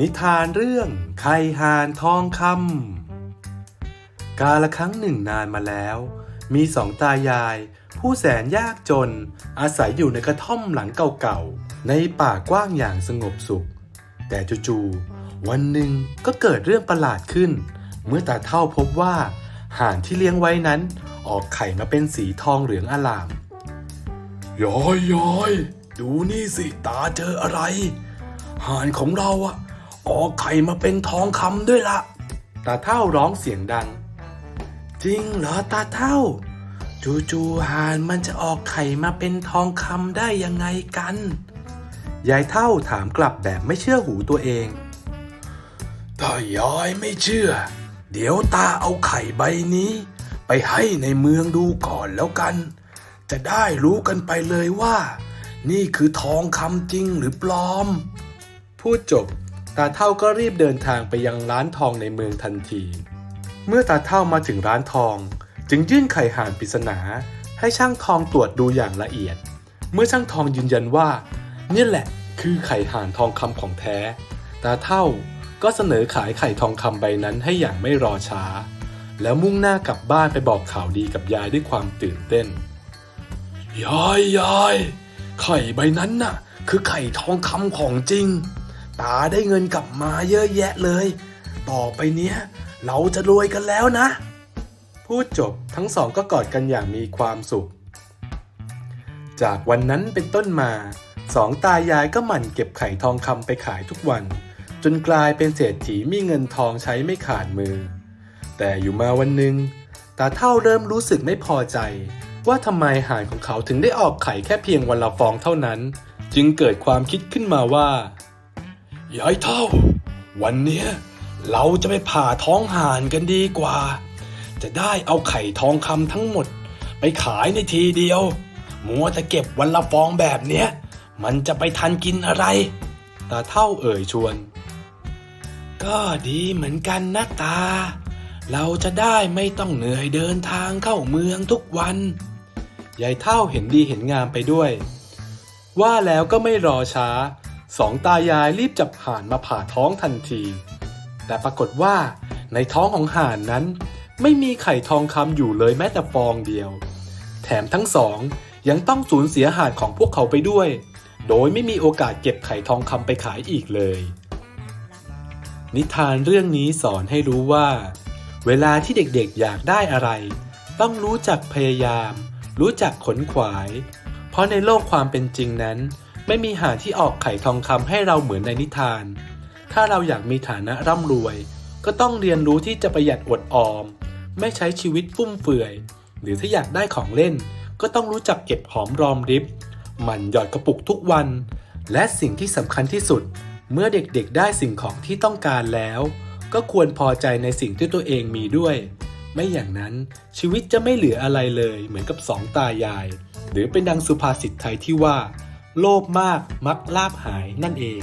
นิทานเรื่องไข่หานทองคำกาละครั้งหนึ่งนานมาแล้ว มีสองตายาย ผู้แสนยากจน อาศัยอยู่ในกระท่อมหลังเก่าๆ ในป่ากว้างอย่างสงบสุข แต่จู่ๆวันหนึ่งก็เกิดเรื่องประหลาดขึ้น เมื่อตาเท่าพบว่าห่านที่เลี้ยงไว้นั้น ออกไข่มาเป็นสีทองเหลืองอลามยอยยอยดูนี่สิตาเจออะไรห่านของเราอะ ออกไข่มาเป็นทองคำด้วยละตาเท่าร้องเสียงดัง จริงเหรอตาเท่า จู่ๆห่านมันจะออกไข่มาเป็นทองคำได้ยังไงกัน ยายเท่าถามกลับแบบไม่เชื่อหูตัวเอง ถ้ายายไม่เชื่อ เดี๋ยวตาเอาไข่ใบนี้ ไปให้ในเมืองดูก่อนแล้วกัน จะได้รู้กันไปเลยว่า นี่คือทองคำจริงหรือปลอม พูดจบ ตาเท่าก็รีบเดินทางไปยังร้านทองในเมืองทันที เมื่อตาเท่ามาถึงร้านทอง จึงยื่นไข่ห่านปริศนา ให้ช่างทองตรวจดูอย่างละเอียด เมื่อช่างทองยืนยันว่านี่แหละคือไข่ห่านทองคำของแท้ ตาเท่าก็เสนอขายไข่ทองคำใบนั้นให้อย่างไม่รอช้า แล้วมุ่งหน้ากลับบ้านไปบอกข่าวดีกับยายด้วยความตื่นเต้น ยายยายไข่ใบนั้นน่ะ คือไข่ทองคำของจริง ตาได้เงินกลับมาเยอะแยะเลย ต่อไปเนี้ย เราจะรวยกันแล้วนะ พูดจบทั้งสองก็กอดกันอย่างมีความสุข จากวันนั้นเป็นต้นมาสองตายายก็หมั่นเก็บไข่ทองคำไปขายทุกวัน จนกลายเป็นเศรษฐีมีเงินทองใช้ไม่ขาดมือ แต่อยู่มาวันหนึ่งตาเท่าเริ่มรู้สึกไม่พอใจ ว่าทำไมห่านของเขาถึงได้ออกไข่แค่เพียงวันละฟองเท่านั้น จึงเกิดความคิดขึ้นมาว่า ยายเท่า วันเนี้ยเราจะไปผ่าท้องห่านกันดีกว่า จะได้เอาไข่ทองคำทั้งหมด ไปขายในทีเดียว มัวแต่เก็บวันละฟองแบบเนี้ย มันจะไปทันกินอะไร ตาเท่าเอ่ยชวน ก็ดีเหมือนกันนะตา เราจะได้ไม่ต้องเหนื่อยเดินทางเข้าเมืองทุกวัน ยายเท่าเห็นดีเห็นงามไปด้วย ว่าแล้วก็ไม่รอช้า สองตายายรีบจับห่านมาผ่าท้องทันที แต่ปรากฏว่าในท้องของห่านนั้น ไม่มีไข่ทองคำอยู่เลยแม้แต่ฟองเดียว แถมทั้งสองยังต้องสูญเสียห่านของพวกเขาไปด้วย โดยไม่มีโอกาสเก็บไข่ทองคำไปขายอีกเลย นิทานเรื่องนี้สอนให้รู้ว่า เวลาที่เด็กๆอยากได้อะไร ต้องรู้จักพยายาม รู้จักขนขวาย เพราะในโลกความเป็นจริงนั้น ไม่มีหาที่ออกไข่ทองคำให้เราเหมือนในนิทาน ถ้าเราอยากมีฐานะร่ำรวย ก็ต้องเรียนรู้ที่จะประหยัดอดออม ไม่ใช้ชีวิตฟุ่มเฟือย หรือถ้าอยากได้ของเล่น ก็ต้องรู้จักเก็บหอมรอมริบหมั่นหยอดกระปุกทุกวัน และสิ่งที่สำคัญที่สุด เมื่อเด็กๆได้สิ่งของที่ต้องการแล้ว ก็ควรพอใจในสิ่งที่ตัวเองมีด้วย ไม่อย่างนั้นชีวิตจะไม่เหลืออะไรเลยเหมือนกับสองตายาย หรือเป็นดังสุภาษิตไทยที่ว่า โลภมากมักลาบหายนั่นเอง